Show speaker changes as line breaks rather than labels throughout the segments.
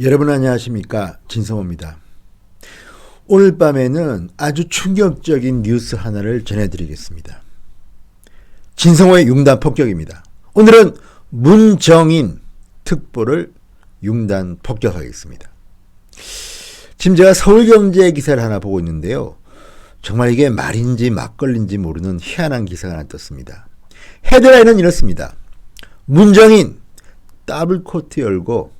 여러분 안녕하십니까 진성호입니다. 오늘 밤에는 아주 충격적인 뉴스 하나를 전해드리겠습니다. 진성호의 융단 폭격입니다. 오늘은 문정인 특보를 융단 폭격하겠습니다. 지금 제가 서울경제 기사를 하나 보고 있는데요. 정말 이게 말인지 막걸리인지 모르는 희한한 기사가 하나 떴습니다. 헤드라인은 이렇습니다. 문정인 더블 코트 열고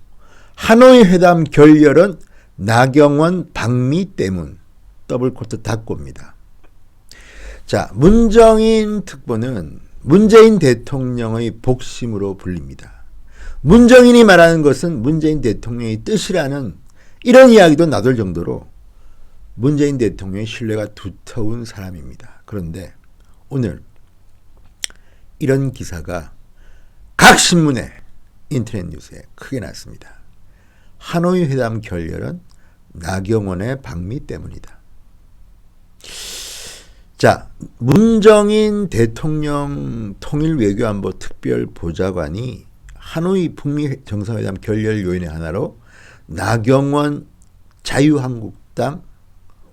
하노이 회담 결렬은 나경원 방미 때문 더블 코트 닫고입니다. 자, 문정인 특보는 문재인 대통령의 복심으로 불립니다. 문정인이 말하는 것은 문재인 대통령의 뜻이라는 이런 이야기도 나돌 정도로 문재인 대통령의 신뢰가 두터운 사람입니다. 그런데 오늘 이런 기사가 각 신문에 인터넷 뉴스에 크게 났습니다. 하노이 회담 결렬은 나경원의 방미 때문이다. 자, 문정인 대통령 통일외교안보 특별보좌관이 하노이 북미 정상회담 결렬 요인의 하나로 나경원 자유한국당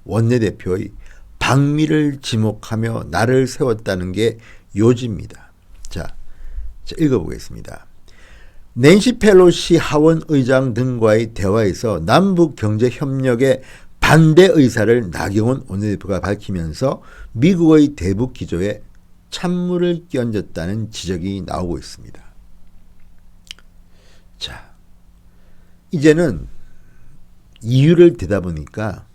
원내대표의 방미를 지목하며 나를 세웠다는 게 요지입니다. 자, 자 읽어보겠습니다. 낸시 펠로시 하원 의장 등과의 대화에서 남북 경제 협력의 반대 의사를 나경원 원내대표가 밝히면서 미국의 대북 기조에 찬물을 끼얹었다는 지적이 나오고 있습니다. 자, 이제는 이유를 대다 보니까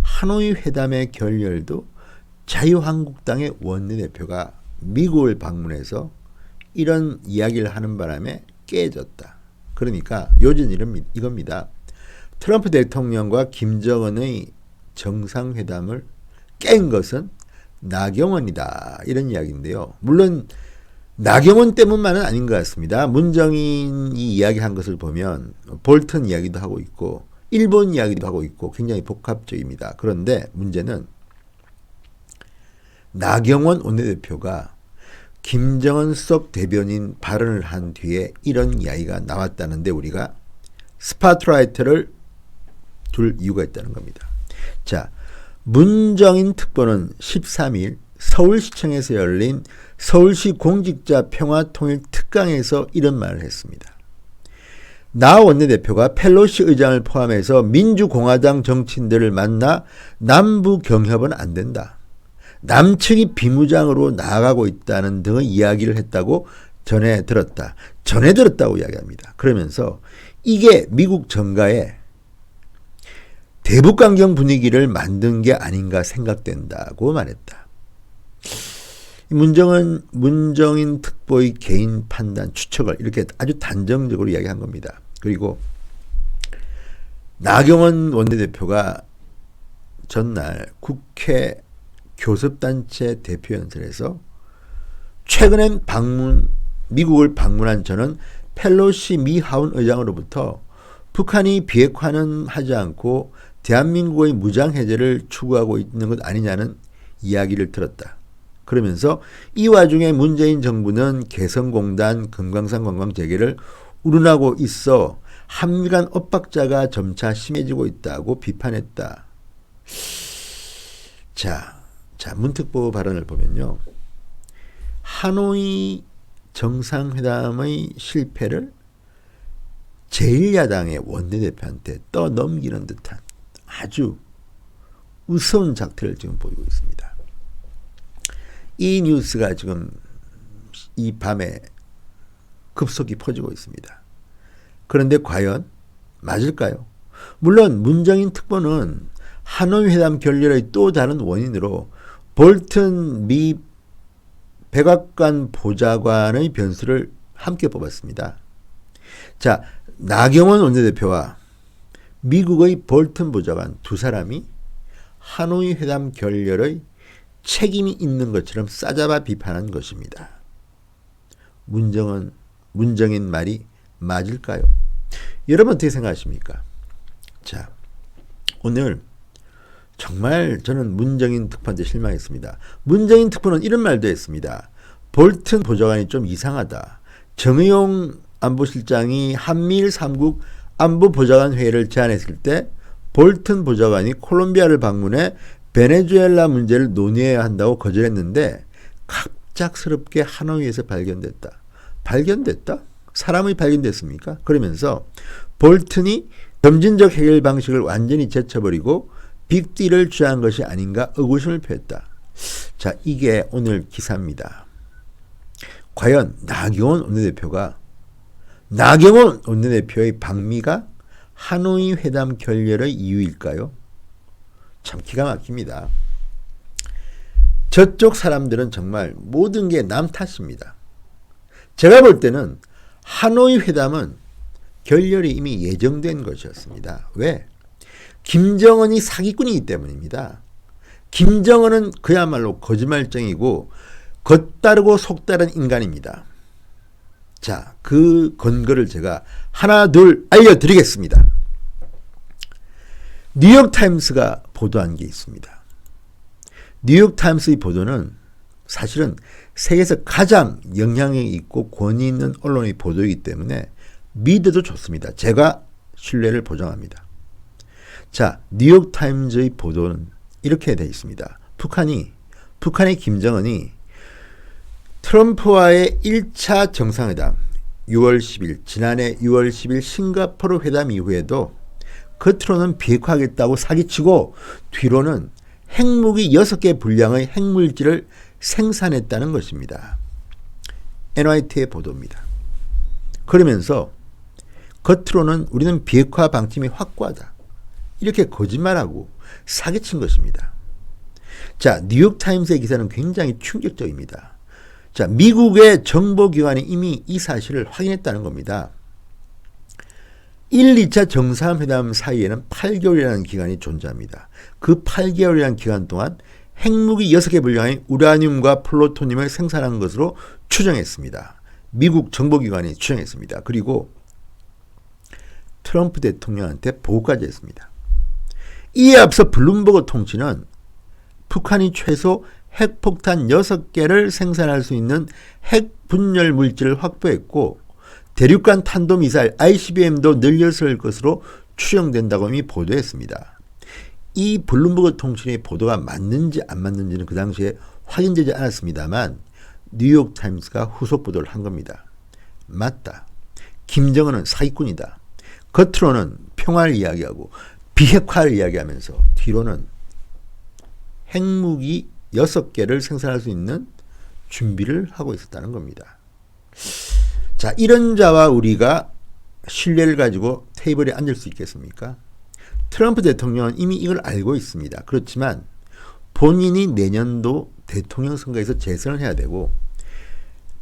하노이 회담의 결렬도 자유한국당의 원내대표가 미국을 방문해서 이런 이야기를 하는 바람에 깨졌다. 그러니까 요즘 이런 이겁니다. 트럼프 대통령과 김정은의 정상회담을 깬 것은 나경원이다. 이런 이야기인데요. 물론 나경원 때문만은 아닌 것 같습니다. 문정인이 이야기한 것을 보면 볼턴 이야기도 하고 있고 일본 이야기도 하고 있고 굉장히 복합적입니다. 그런데 문제는 나경원 원내대표가 김정은 수석 대변인 발언을 한 뒤에 이런 이야기가 나왔다는데 우리가 스파트라이트를 둘 이유가 있다는 겁니다. 자, 문정인 특보는 13일 서울시청에서 열린 서울시 공직자 평화통일 특강에서 이런 말을 했습니다. 나 원내대표가 펠로시 의장을 포함해서 민주공화당 정치인들을 만나 남부 경협은 안 된다. 남측이 비무장으로 나아가고 있다는 등의 이야기를 했다고 전해 들었다. 전해 들었다고 이야기합니다. 그러면서 이게 미국 정가에 대북 강경 분위기를 만든 게 아닌가 생각된다고 말했다. 문정은 문정인 특보의 개인 판단 추측을 이렇게 아주 단정적으로 이야기한 겁니다. 그리고 나경원 원내대표가 전날 국회 교섭단체 대표연설에서 최근엔 방문 미국을 방문한 저는 펠로시 미 하원 의장으로부터 북한이 비핵화는 하지 않고 대한민국의 무장 해제를 추구하고 있는 것 아니냐는 이야기를 들었다. 그러면서 이 와중에 문재인 정부는 개성공단 금강산 관광 재개를 우려하고 있어 한미 간 엇박자가 점차 심해지고 있다고 비판했다. 자, 자, 문특보 발언을 보면요. 하노이 정상회담의 실패를 제1야당의 원내대표한테 떠넘기는 듯한 아주 우스운 작태를 지금 보이고 있습니다. 이 뉴스가 지금 이 밤에 급속히 퍼지고 있습니다. 그런데 과연 맞을까요? 물론 문정인 특보는 하노이 회담 결렬의 또 다른 원인으로 볼튼 미 백악관 보좌관의 변수를 함께 뽑았습니다. 자, 나경원 원내대표와 미국의 볼튼 보좌관 두 사람이 하노이 회담 결렬의 책임이 있는 것처럼 싸잡아 비판한 것입니다. 문정은 문정인 말이 맞을까요? 여러분 어떻게 생각하십니까? 자, 오늘 정말 저는 문정인 특파한테 실망했습니다. 문정인 특보는 이런 말도 했습니다. 볼튼 보좌관이 좀 이상하다. 정의용 안보실장이 한미일 3국 안보 보좌관 회의를 제안했을 때 볼튼 보좌관이 콜롬비아를 방문해 베네수엘라 문제를 논의해야 한다고 거절했는데 갑작스럽게 하노이에서 발견됐다. 발견됐다? 사람이 발견됐습니까? 그러면서 볼튼이 점진적 해결 방식을 완전히 제쳐버리고 빅딜을 취한 것이 아닌가 의구심을 표했다. 자, 이게 오늘 기사입니다. 과연 나경원 원내대표가 나경원 원내대표의 방미가 하노이 회담 결렬의 이유일까요? 참 기가 막힙니다. 저쪽 사람들은 정말 모든 게 남 탓입니다. 제가 볼 때는 하노이 회담은 결렬이 이미 예정된 것이었습니다. 왜? 김정은이 사기꾼이기 때문입니다. 김정은은 그야말로 거짓말쟁이고 겉다르고 속다른 인간입니다. 자, 그 근거를 제가 하나, 둘 알려드리겠습니다. 뉴욕타임스가 보도한 게 있습니다. 뉴욕타임스의 보도는 사실은 세계에서 가장 영향력이 있고 권위 있는 언론의 보도이기 때문에 믿어도 좋습니다. 제가 신뢰를 보장합니다. 자, 뉴욕 타임즈의 보도는 이렇게 되어 있습니다. 북한이, 북한의 김정은이 트럼프와의 1차 정상회담 6월 10일, 지난해 6월 10일 싱가포르 회담 이후에도 겉으로는 비핵화하겠다고 사기치고 뒤로는 핵무기 6개 분량의 핵물질을 생산했다는 것입니다. NYT의 보도입니다. 그러면서 겉으로는 우리는 비핵화 방침이 확고하다. 이렇게 거짓말하고 사기친 것입니다. 자, 뉴욕타임스의 기사는 굉장히 충격적입니다. 자, 미국의 정보기관이 이미 이 사실을 확인했다는 겁니다. 1, 2차 정상회담 사이에는 8개월이라는 기간이 존재합니다. 그 8개월이라는 기간 동안 핵무기 6개 분량의 우라늄과 플루토늄을 생산한 것으로 추정했습니다. 미국 정보기관이 추정했습니다. 그리고 트럼프 대통령한테 보고까지 했습니다. 이에 앞서 블룸버그 통신은 북한이 최소 핵폭탄 6개를 생산할 수 있는 핵 분열 물질을 확보했고 대륙간 탄도미사일 ICBM도 늘렸을 것으로 추정된다고 이미 보도했습니다. 이 블룸버그 통신의 보도가 맞는지 안 맞는지는 그 당시에 확인되지 않았습니다만 뉴욕타임스가 후속 보도를 한 겁니다. 맞다. 김정은은 사기꾼이다. 겉으로는 평화를 이야기하고 비핵화를 이야기하면서 뒤로는 핵무기 6개를 생산할 수 있는 준비를 하고 있었다는 겁니다. 자, 이런 자와 우리가 신뢰를 가지고 테이블에 앉을 수 있겠습니까? 트럼프 대통령은 이미 이걸 알고 있습니다. 그렇지만 본인이 내년도 대통령 선거에서 재선을 해야 되고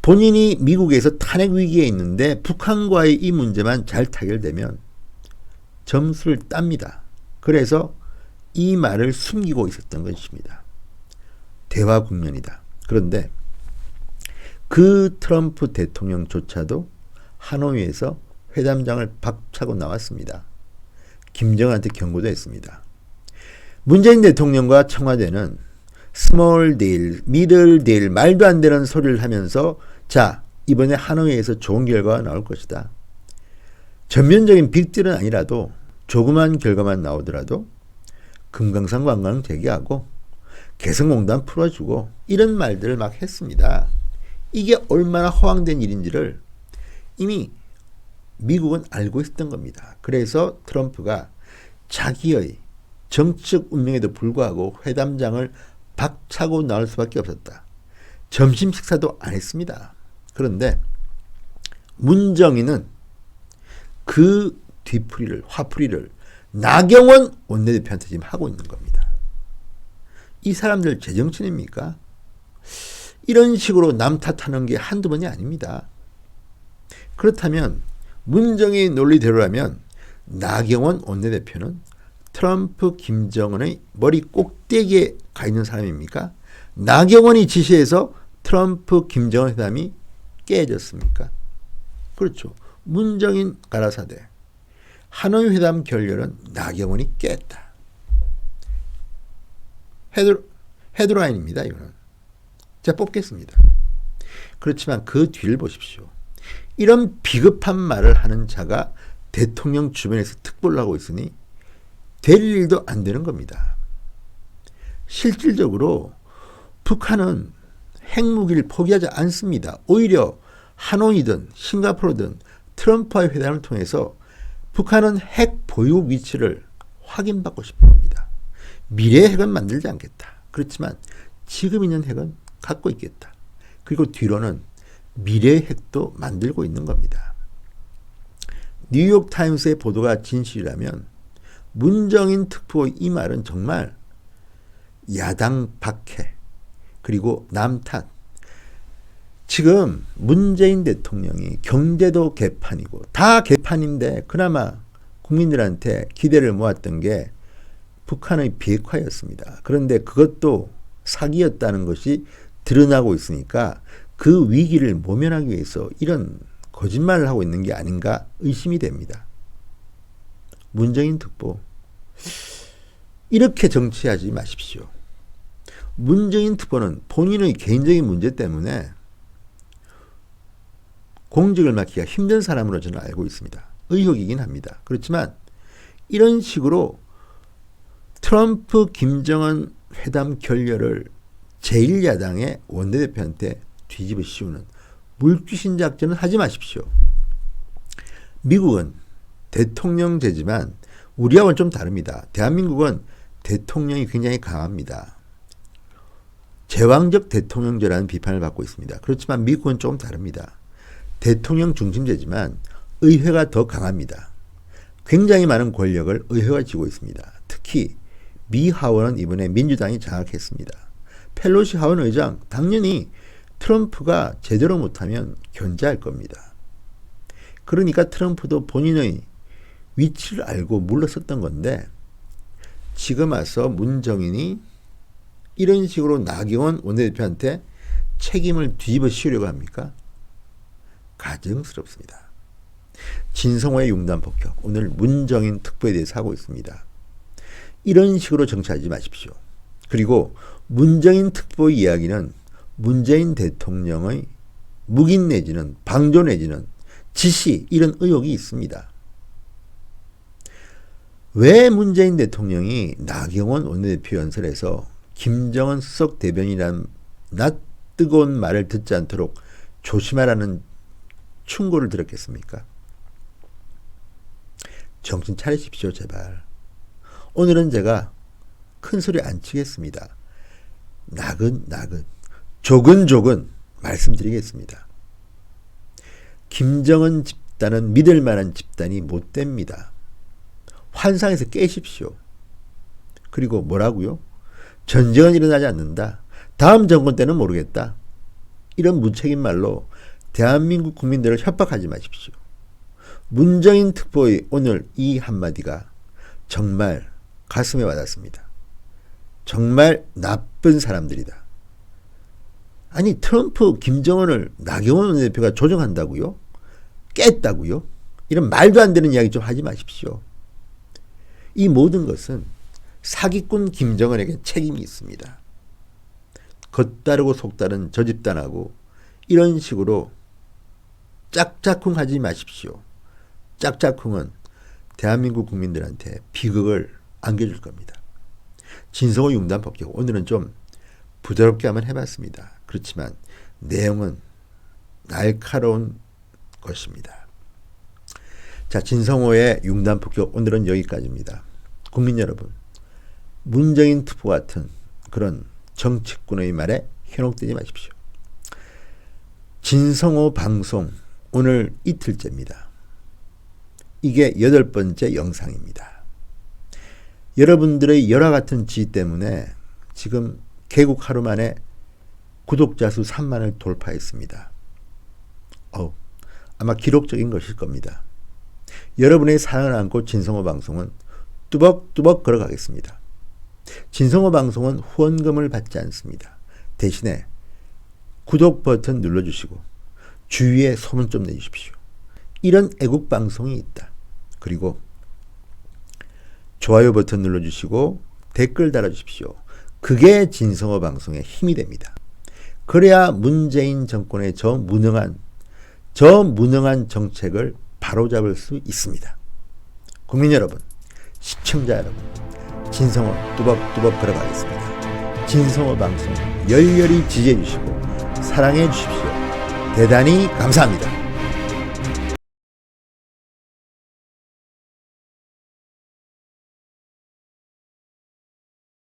본인이 미국에서 탄핵 위기에 있는데 북한과의 이 문제만 잘 타결되면 점수를 땁니다. 그래서 이 말을 숨기고 있었던 것입니다. 대화 국면이다. 그런데 그 트럼프 대통령조차도 하노이에서 회담장을 박차고 나왔습니다. 김정한테 경고도 했습니다. 문재인 대통령과 청와대는 스몰 딜, 미들 딜, 말도 안 되는 소리를 하면서 자, 이번에 하노이에서 좋은 결과가 나올 것이다. 전면적인 빅딜은 아니라도 조그만 결과만 나오더라도 금강산 관광 재개하고 개성공단 풀어주고 이런 말들을 막 했습니다. 이게 얼마나 허황된 일인지를 이미 미국은 알고 있었던 겁니다. 그래서 트럼프가 자기의 정치적 운명에도 불구하고 회담장을 박차고 나올 수밖에 없었다. 점심 식사도 안 했습니다. 그런데 문정인은 그 뒤풀이를 화풀이를 나경원 원내대표한테 지금 하고 있는 겁니다. 이 사람들 제정신입니까? 이런 식으로 남 탓하는 게 한두 번이 아닙니다. 그렇다면 문정의 논리대로라면 나경원 원내대표는 트럼프 김정은의 머리 꼭대기에 가 있는 사람입니까? 나경원이 지시해서 트럼프 김정은 회담이 깨졌습니까? 그렇죠. 문정인 가라사대 하노이 회담 결렬은 나경원이 깼다. 헤드, 헤드라인입니다. 이거는. 자 뽑겠습니다. 그렇지만 그 뒤를 보십시오. 이런 비급한 말을 하는 자가 대통령 주변에서 특보를 하고 있으니 될 일도 안 되는 겁니다. 실질적으로 북한은 핵무기를 포기하지 않습니다. 오히려 하노이든 싱가포르든 트럼프와의 회담을 통해서 북한은 핵 보유 위치를 확인받고 싶은 겁니다. 미래의 핵은 만들지 않겠다. 그렇지만 지금 있는 핵은 갖고 있겠다. 그리고 뒤로는 미래의 핵도 만들고 있는 겁니다. 뉴욕 타임스의 보도가 진실이라면 문정인 특보의 이 말은 정말 야당 박해 그리고 남탓 지금 문재인 대통령이 경제도 개판이고 다 개판인데 그나마 국민들한테 기대를 모았던 게 북한의 비핵화였습니다. 그런데 그것도 사기였다는 것이 드러나고 있으니까 그 위기를 모면하기 위해서 이런 거짓말을 하고 있는 게 아닌가 의심이 됩니다. 문재인 특보 이렇게 정치하지 마십시오. 문재인 특보는 본인의 개인적인 문제 때문에 공직을 맡기가 힘든 사람으로 저는 알고 있습니다. 의혹이긴 합니다. 그렇지만 이런 식으로 트럼프 김정은 회담 결렬을 제1야당의 원내대표한테 뒤집어 씌우는 물귀신 작전은 하지 마십시오. 미국은 대통령제지만 우리하고는 좀 다릅니다. 대한민국은 대통령이 굉장히 강합니다. 제왕적 대통령제라는 비판을 받고 있습니다. 그렇지만 미국은 조금 다릅니다. 대통령 중심제지만 의회가 더 강합니다. 굉장히 많은 권력을 의회가 쥐고 있습니다. 특히 미 하원은 이번에 민주당이 장악했습니다. 펠로시 하원 의장 당연히 트럼프가 제대로 못하면 견제할 겁니다. 그러니까 트럼프도 본인의 위치를 알고 물러섰던 건데 지금 와서 문정인이 이런 식으로 나경원 원내대표한테 책임을 뒤집어 씌우려고 합니까? 가증스럽습니다. 진성호의 융단 폭격 오늘 문정인 특보에 대해서 하고 있습니다. 이런 식으로 정치하지 마십시오. 그리고 문정인 특보 이야기는 문재인 대통령의 묵인 내지는 방조 내지는 지시 이런 의혹이 있습니다. 왜 문재인 대통령이 나경원 원내대표 연설에서 김정은 수석 대변이란 낯 뜨거운 말을 듣지 않도록 조심하라는 충고를 들었겠습니까? 정신 차리십시오, 제발. 오늘은 제가 큰 소리 안 치겠습니다. 나근나근, 조근조근 말씀드리겠습니다. 김정은 집단은 믿을 만한 집단이 못 됩니다. 환상에서 깨십시오. 그리고 뭐라고요? 전쟁은 일어나지 않는다. 다음 정권 때는 모르겠다. 이런 무책임 말로 대한민국 국민들을 협박하지 마십시오. 문정인 특보의 오늘 이 한마디가 정말 가슴에 와닿습니다. 정말 나쁜 사람들이다. 아니 트럼프 김정은을 나경원 대표가 조정한다고요? 깼다고요? 이런 말도 안 되는 이야기 좀 하지 마십시오. 이 모든 것은 사기꾼 김정은에게 책임이 있습니다. 겉다르고 속다른 저 집단하고 이런 식으로 짝짝꿍 하지 마십시오. 짝짝꿍은 대한민국 국민들한테 비극을 안겨줄 겁니다. 진성호 융단 법격 오늘은 좀 부드럽게 한번 해봤습니다. 그렇지만 내용은 날카로운 것입니다. 자, 진성호의 융단 폭격 오늘은 여기까지입니다. 국민 여러분, 문정인 투표 같은 그런 정치꾼의 말에 현혹되지 마십시오. 진성호 방송 오늘 이틀째입니다. 이게 여덟 번째 영상입니다. 여러분들의 열화 같은 지휘 때문에 지금 개국 하루 만에 구독자 수 3만을 돌파했습니다. 어 아마 기록적인 것일 겁니다. 여러분의 사연을 안고 진성호 방송은 뚜벅뚜벅 걸어가겠습니다. 진성호 방송은 후원금을 받지 않습니다. 대신에 구독 버튼 눌러주시고 주위에 소문 좀 내주십시오. 이런 애국 방송이 있다. 그리고 좋아요 버튼 눌러주시고 댓글 달아주십시오. 그게 진성호 방송의 힘이 됩니다. 그래야 문재인 정권의 저 무능한 저 무능한 정책을 바로잡을 수 있습니다. 국민 여러분, 시청자 여러분, 진성호 뚜벅뚜벅 걸어가겠습니다. 진성호 방송 열렬히 지지해 주시고 사랑해 주십시오. 대단히 감사합니다.